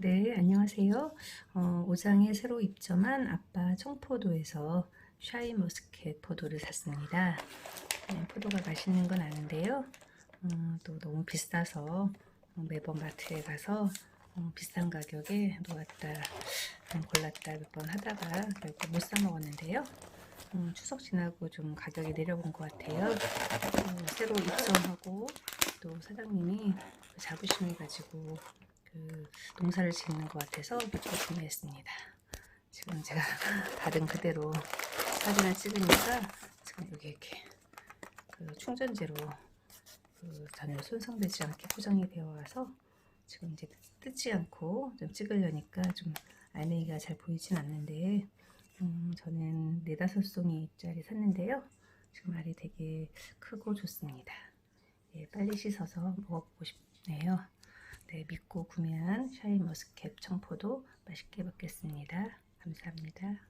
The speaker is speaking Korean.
네, 안녕하세요. 어, 오장에 새로 입점한 아빠 청포도에서 샤인머스켓 포도를 샀습니다. 네, 포도가 맛있는 건 아는데요. 음, 또 너무 비싸서 어, 매번 마트에 가서 어, 비싼 가격에 놓았다, 음, 골랐다 몇 번 하다가 결국 못 사 먹었는데요. 음, 추석 지나고 좀 가격이 내려온 것 같아요. 어, 새로 입점하고 또 사장님이 자부심을 가지고 그 농사를 짓는 것 같아서 또 구매했습니다. 지금 제가 받은 그대로 사진을 찍으니까 지금 여기 이렇게 그 충전재로 그 전혀 손상되지 않게 포장이 되어 와서 지금 이제 뜯지 않고 좀 찍으려니까 좀 알맹이가 잘 보이진 않는데 음, 저는 네다섯 송이짜리 샀는데요. 지금 알이 되게 크고 좋습니다. 예, 빨리 씻어서 먹어보고 싶네요. 네, 믿고 구매한 샤인머스켓 청포도 맛있게 먹겠습니다. 감사합니다.